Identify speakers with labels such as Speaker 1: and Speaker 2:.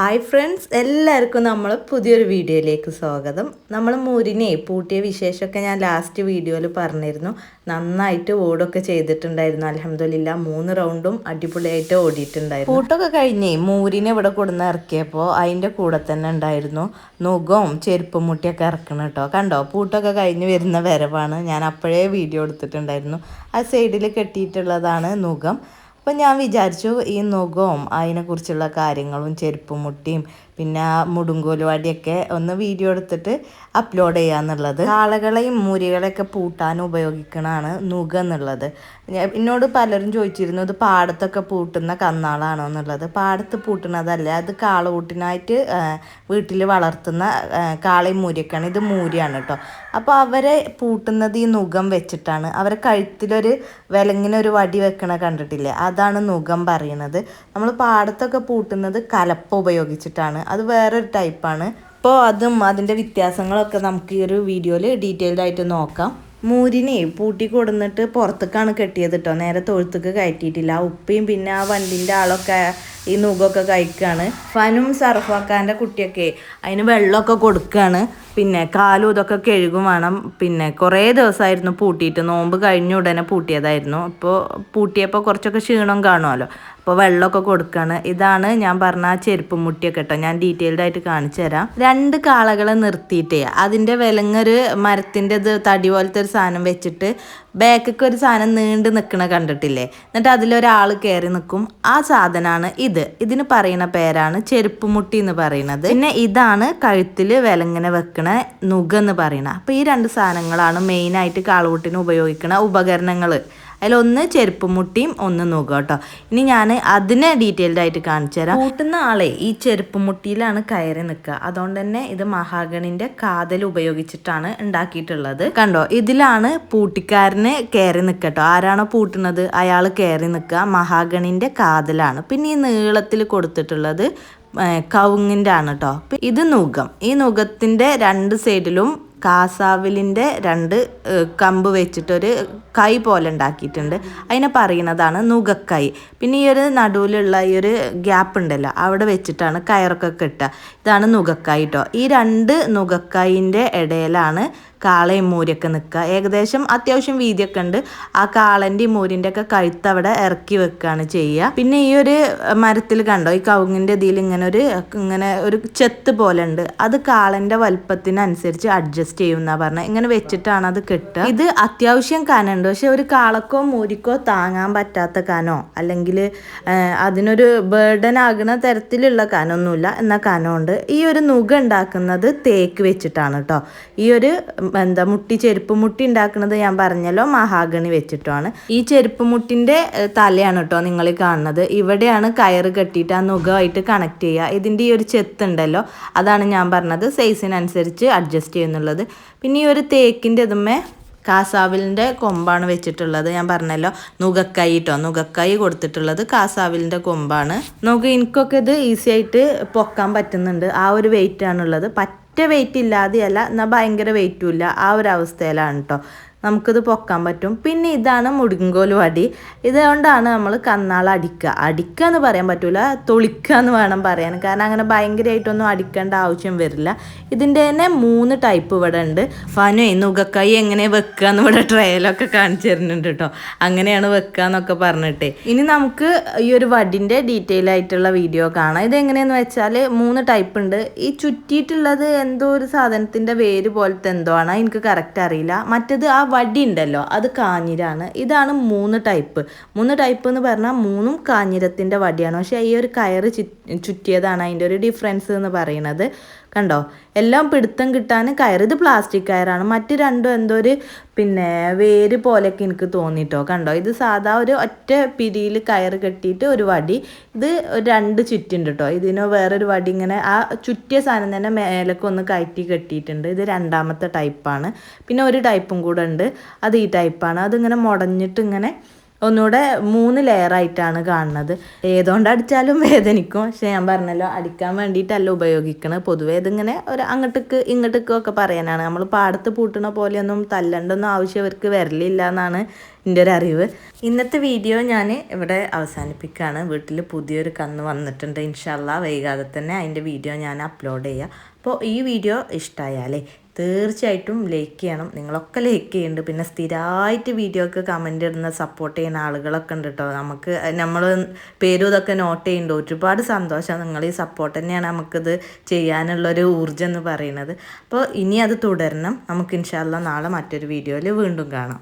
Speaker 1: Hi friends എല്ലാവർക്കും നമ്മൾ പുതിയൊരു വീഡിയോയിലേക്ക് സ്വാഗതം. നമ്മൾ മുരിനെ പൂട്ടിയ വിശേഷമൊക്കെ ഞാൻ ലാസ്റ്റ് വീഡിയോയിൽ പറഞ്ഞിരുന്നു. നന്നായിട്ട് ഓടൊക്കെ ചെയ്തിട്ടുണ്ടായിരുന്നു. അലഹമില്ല മൂന്ന് റൗണ്ടും അടിപൊളിയായിട്ട് ഓടിയിട്ടുണ്ടായിരുന്നു. പൂട്ടൊക്കെ കഴിഞ്ഞേ മൂരിനെ ഇവിടെ കൊടുന്ന് ഇറക്കിയപ്പോൾ അതിന്റെ കൂടെ തന്നെ ഉണ്ടായിരുന്നു. നുഖവും ചെരുപ്പും മുട്ടിയൊക്കെ ഇറക്കണം കേട്ടോ. കണ്ടോ? പൂട്ടൊക്കെ കഴിഞ്ഞ് വരുന്ന വരവാണ്. ഞാൻ അപ്പോഴേ വീഡിയോ എടുത്തിട്ടുണ്ടായിരുന്നു. ആ സൈഡിൽ കെട്ടിയിട്ടുള്ളതാണ് നുഖം. അപ്പം ഞാൻ വിചാരിച്ചു ഈ നുഖവും അതിനെക്കുറിച്ചുള്ള കാര്യങ്ങളും ചെരുപ്പ് മുട്ടിയും പിന്നെ മുടുങ്കോലുവാടിയൊക്കെ ഒന്ന് വീഡിയോ എടുത്തിട്ട് അപ്ലോഡ് ചെയ്യാന്നുള്ളത് കാളകളെയും മൂരികളെയൊക്കെ പൂട്ടാൻ ഉപയോഗിക്കണതാണ് നുക എന്നുള്ളത്. എന്നോട് പലരും ചോദിച്ചിരുന്നു ഇത് പാടത്തൊക്കെ പൂട്ടുന്ന കന്നാളാണോ? എന്നുള്ളത്. പാടത്ത് പൂട്ടുന്നതല്ല അത് കാളകൂട്ടിനായിട്ട് വീട്ടിൽ വളർത്തുന്ന ആ, കാളയും മൂരിയൊക്കെയാണ്. ഇത് മൂരിയാണ് കേട്ടോ അപ്പോൾ അവരെ പൂട്ടുന്നത് ഈ നുഖം വെച്ചിട്ടാണ്. അവരെ കഴുത്തിലൊരു വിലങ്ങിനൊരു വടി വെക്കണ കണ്ടിട്ടില്ലേ? അതാണ് നുഖം പറയുന്നത്. നമ്മൾ പാടത്തൊക്കെ പൂട്ടുന്നത് കലപ്പ ഉപയോഗിച്ചിട്ടാണ്. അത് വേറൊരു ടൈപ്പാണ്. അപ്പോൾ അതും അതിന്റെ വ്യത്യാസങ്ങളൊക്കെ നമുക്ക് ഈ ഒരു വീഡിയോയിൽ ഡീറ്റെയിൽഡ് ആയിട്ട് നോക്കാം. മൂരിനെ പൂട്ടി കൊടുന്നിട്ട് പുറത്തേക്കാണ് കെട്ടിയത് കേട്ടോ നേരെ തൊഴുത്തേക്ക് കയറ്റിയിട്ടില്ല. ആ ഉപ്പയും പിന്നെ ആ വണ്ടിന്റെ ആളൊക്കെ ഈ നുകൊക്കെ കഴിക്കുകയാണ് ഫനും സർഫാക്കാന്റെ കുട്ടിയൊക്കെ അതിന് വെള്ളമൊക്കെ കൊടുക്കുകയാണ് പിന്നെ കാലും ഇതൊക്കെ കഴുകും വേണം. പിന്നെ കുറേ ദിവസമായിരുന്നു പൂട്ടിയിട്ട്. നോമ്പ് കഴിഞ്ഞ ഉടനെ പൂട്ടിയതായിരുന്നു. അപ്പോൾ പൂട്ടിയപ്പോൾ കുറച്ചൊക്കെ ക്ഷീണം കാണുമല്ലോ. അപ്പോൾ വെള്ളമൊക്കെ കൊടുക്കുകയാണ് ഇതാണ് ഞാൻ പറഞ്ഞ ആ ചെരുപ്പ് മുട്ടിയൊക്കെ കേട്ടോ. ഞാൻ ഡീറ്റെയിൽഡ് ആയിട്ട് കാണിച്ചു തരാം. രണ്ട് കാളകളെ നിർത്തിയിട്ടേ. അതിന്റെ വിലങ്ങൊരു മരത്തിന്റെ ഇത് തടി പോലത്തെ ഒരു സാധനം വെച്ചിട്ട് ബാക്കൊക്കെ ഒരു സാധനം നീണ്ട് നിൽക്കണ കണ്ടിട്ടില്ലേ? എന്നിട്ട് അതിലൊരാൾ കയറി നിൽക്കും. ആ സാധനമാണ് ഇത്. ഇതിന് പറയുന്ന പേരാണ് ചെരുപ്പ് മുട്ടി എന്ന് പറയുന്നത്. പിന്നെ ഇതാണ് കഴുത്തിൽ വിലങ്ങനെ വെക്കണ നുക എന്ന് പറയുന്നത്. അപ്പോൾ ഈ രണ്ട് സാധനങ്ങളാണ് മെയിനായിട്ട് കാളകൂട്ടിന് ഉപയോഗിക്കുന്ന ഉപകരണങ്ങൾ അതിലൊന്ന് ചെരുപ്പ് മുട്ടിയും ഒന്ന് നുക കേട്ടോ. ഇനി ഞാൻ അതിനെ ഡീറ്റെയിൽഡ് ആയിട്ട് കാണിച്ചു തരാം. കൂട്ടുന്ന ആളെ ഈ ചെരുപ്പ് മുട്ടിയിലാണ് കയറി നിൽക്കുക. അതുകൊണ്ട് തന്നെ ഇത് മഹാഗണിന്റെ കാതൽ ഉപയോഗിച്ചിട്ടാണ് ഉണ്ടാക്കിയിട്ടുള്ളത്. കണ്ടോ ഇതിലാണ് പൂട്ടിക്കാരന് കയറി നിൽക്കട്ടോ ആരാണോ പൂട്ടുന്നത്? അയാൾ കയറി നിൽക്കുക. മഹാഗണിന്റെ കാതലാണ്. പിന്നെ ഈ നീളത്തിൽ കൊടുത്തിട്ടുള്ളത് കവുങ്ങിന്റെ ആണ് കേട്ടോ. ഇത് നുഖം. ഈ നുഖത്തിന്റെ രണ്ട് സൈഡിലും കാസാവിലിന്റെ രണ്ട് കമ്പ് വെച്ചിട്ടൊരു കൈ പോലെ ഉണ്ടാക്കിയിട്ടുണ്ട്. അതിനെ പറയുന്നതാണ് നുകക്കൈ പിന്നെ ഈ ഒരു നടുവിലുള്ള ഈ ഒരു ഗ്യാപ്പ് ഉണ്ടല്ലോ അവിടെ വെച്ചിട്ടാണ് കയറൊക്കെ കെട്ടുക. ഇതാണ് നുകക്കായി കേട്ടോ ഈ രണ്ട് നുകക്കായിന്റെ ഇടയിലാണ് കാളയും മൂരിയൊക്കെ നിൽക്കുക. ഏകദേശം അത്യാവശ്യം വീതിയൊക്കെ ഉണ്ട്. ആ കാളന്റെയും മൂരിന്റെ ഒക്കെ കഴുത്ത് അവിടെ ഇറക്കി വെക്കുകയാണ് ചെയ്യുക. പിന്നെ ഈ ഒരു മരത്തിൽ കണ്ടോ? ഈ കവുങ്ങിന്റെ ഇതിൽ ഇങ്ങനെ ഒരു ഇങ്ങനെ ഒരു ചെത്ത് പോലെ ഉണ്ട്. അത് കാളന്റെ വലുപ്പത്തിനനുസരിച്ച് അഡ്ജസ്റ്റ് ചെയ്യുന്ന പറഞ്ഞത്. ഇങ്ങനെ വെച്ചിട്ടാണ് അത് കെട്ടുക. ഇത് അത്യാവശ്യം കനുണ്ട്. പക്ഷെ ഒരു കാളക്കോ മൂരിക്കോ താങ്ങാൻ പറ്റാത്ത കനോ അല്ലെങ്കിൽ അതിനൊരു ബേർഡൻ ആകുന്ന തരത്തിലുള്ള കനൊന്നുമില്ല. എന്ന കനമുണ്ട്. ഈ ഒരു നുക ഉണ്ടാക്കുന്നത് തേക്ക് വെച്ചിട്ടാണ് കേട്ടോ. ഈ ഒരു എന്താ മുട്ടി ചെരുപ്പ് മുട്ടി ഉണ്ടാക്കുന്നത് ഞാൻ പറഞ്ഞല്ലോ മഹാഗണി വെച്ചിട്ടാണ്. ഈ ചെരുപ്പ് മുട്ടിന്റെ തലയാണ് കേട്ടോ നിങ്ങൾ കാണുന്നത്. ഇവിടെയാണ് കയറ് കെട്ടിയിട്ട് ആ നുഖമായിട്ട് കണക്ട് ചെയ്യുക. ഇതിന്റെ ഈ ഒരു ചെത്ത് ഉണ്ടല്ലോ അതാണ് ഞാൻ പറഞ്ഞത്. സൈസിനനുസരിച്ച് അഡ്ജസ്റ്റ് ചെയ്യുന്നുള്ളത്. പിന്നെ ഈ ഒരു തേക്കിന്റെ ഇതുമേ കാസാവിലിന്റെ കൊമ്പാണ് വെച്ചിട്ടുള്ളത്. ഞാൻ പറഞ്ഞല്ലോ നുകക്കൈ കേട്ടോ നുകക്കൈ കൊടുത്തിട്ടുള്ളത് കാസാവിലിന്റെ കൊമ്പാണ്. നമുക്ക് എനിക്കൊക്കെ ഇത് ഈസി ആയിട്ട് പൊക്കാൻ പറ്റുന്നുണ്ട്. ആ ഒരു വെയിറ്റ് ആണുള്ളത്. പറ്റ വെയിറ്റ് ഇല്ലാതെയല്ല എന്നാൽ ഭയങ്കര വെയിറ്റും ഇല്ല. ആ ഒരു അവസ്ഥയിലാണ് കേട്ടോ നമുക്കിത് പൊക്കാൻ പറ്റും. പിന്നെ ഇതാണ് മുടുങ്കോൽ വടി. ഇതുകൊണ്ടാണ് നമ്മൾ കന്നാൾ അടിക്കുക. അടിക്കുക എന്ന് പറയാൻ പറ്റില്ല തൊളിക്കുക എന്ന് വേണം പറയാൻ. കാരണം അങ്ങനെ ഭയങ്കരമായിട്ടൊന്നും അടിക്കേണ്ട ആവശ്യം വരില്ല. ഇതിന്റെ തന്നെ മൂന്ന് ടൈപ്പ് ഇവിടെ ഉണ്ട്. ഫനു നുകക്കായി എങ്ങനെ വെക്കുക എന്ന് ഇവിടെ ട്രയലൊക്കെ കാണിച്ചു തരുന്നുണ്ട് കേട്ടോ. അങ്ങനെയാണ് വെക്കുക എന്നൊക്കെ പറഞ്ഞിട്ടേ. ഇനി നമുക്ക് ഈ ഒരു വടിന്റെ ഡീറ്റെയിൽ ആയിട്ടുള്ള വീഡിയോ കാണാം. ഇതെങ്ങനെയെന്ന് വെച്ചാൽ മൂന്ന് ടൈപ്പ് ഉണ്ട്. ഈ ചുറ്റിയിട്ടുള്ളത് എന്തോ ഒരു സാധനത്തിന്റെ വേര് പോലത്തെ എന്തോ ആണ്. എനിക്ക് കറക്റ്റ് അറിയില്ല. മറ്റേത് ആ വടി ഉണ്ടല്ലോ അത് കാഞ്ഞിരാണ്. ഇതാണ് മൂന്ന് ടൈപ്പ്. മൂന്ന് ടൈപ്പ് എന്ന് പറഞ്ഞാൽ മൂന്നും കാഞ്ഞിരത്തിന്റെ വടിയാണ്. പക്ഷേ ഈ ഒരു കയറ് ചുറ്റിയതാണ് അതിന്റെ ഒരു ഡിഫറൻസ് എന്ന് പറയുന്നത്. കണ്ടോ? എല്ലാം പിടുത്തം കിട്ടാൻ കയറ്. ഇത് പ്ലാസ്റ്റിക് കയറാണ്. മറ്റു രണ്ടും എന്തോ ഒരു പിന്നെ വേര് പോലെയൊക്കെ എനിക്ക് തോന്നിട്ടോ. കണ്ടോ? ഇത് സാധാ ഒരു ഒറ്റ പിരിയിൽ കയറ് കെട്ടിയിട്ട് ഒരു വടി. ഇത് രണ്ട് ചുറ്റുണ്ട് കേട്ടോ ഇതിന് വേറൊരു വടി ഇങ്ങനെ ആ ചുറ്റിയ സാധനം തന്നെ മേലൊക്കെ ഒന്ന് കയറ്റി കെട്ടിയിട്ടുണ്ട്. ഇത് രണ്ടാമത്തെ ടൈപ്പാണ് പിന്നെ ഒരു ടൈപ്പും കൂടെ ഉണ്ട്. അത് ഈ ടൈപ്പാണ് അതിങ്ങനെ മുടഞ്ഞിട്ട് ഇങ്ങനെ ഒന്നുകൂടെ മൂന്ന് ലെയർ ആയിട്ടാണ് കാണുന്നത്. ഏതുകൊണ്ട് അടിച്ചാലും വേദനിക്കും. പക്ഷെ ഞാൻ പറഞ്ഞല്ലോ അടിക്കാൻ വേണ്ടിയിട്ടല്ല ഉപയോഗിക്കണത്. പൊതുവേ ഇതിങ്ങനെ ഒരു അങ്ങോട്ടേക്ക് ഇങ്ങോട്ടേക്കും ഒക്കെ പറയാനാണ്. നമ്മൾ പാടത്ത് പൂട്ടണ പോലെയൊന്നും തല്ലണ്ടൊന്നും ആവശ്യം അവർക്ക് വരലില്ല എന്നാണ് എന്റെ ഒരു അറിവ്. ഇന്നത്തെ വീഡിയോ ഞാൻ ഇവിടെ അവസാനിപ്പിക്കുകയാണ്. വീട്ടിൽ പുതിയൊരു കന്ന് വന്നിട്ടുണ്ട്. ഇൻഷല്ല വൈകാതെ തന്നെ അതിന്റെ വീഡിയോ ഞാൻ അപ്ലോഡ് ചെയ്യാം. അപ്പോൾ ഈ വീഡിയോ ഇഷ്ടമായാലേ തീർച്ചയായിട്ടും ലൈക്ക് ചെയ്യണം. നിങ്ങളൊക്കെ ലൈക്ക് ചെയ്യുന്നുണ്ട് പിന്നെ സ്ഥിരമായിട്ട് വീഡിയോക്ക് കമന്റ് ഇടുന്ന സപ്പോർട്ട് ചെയ്യുന്ന ആളുകളൊക്കെ ഉണ്ട് കേട്ടോ നമുക്ക് നമ്മൾ പേരും ഇതൊക്കെ നോട്ട് ചെയ്യുന്നുണ്ട് ഒരുപാട് സന്തോഷം. നിങ്ങൾ ഈ സപ്പോർട്ട് തന്നെയാണ് നമുക്കിത് ചെയ്യാനുള്ളൊരു ഊർജം എന്ന് പറയുന്നത്. അപ്പോൾ ഇനി അത് തുടരണം. നമുക്ക് ഇൻഷാല്ല നാളെ മറ്റൊരു വീഡിയോയിൽ വീണ്ടും കാണാം.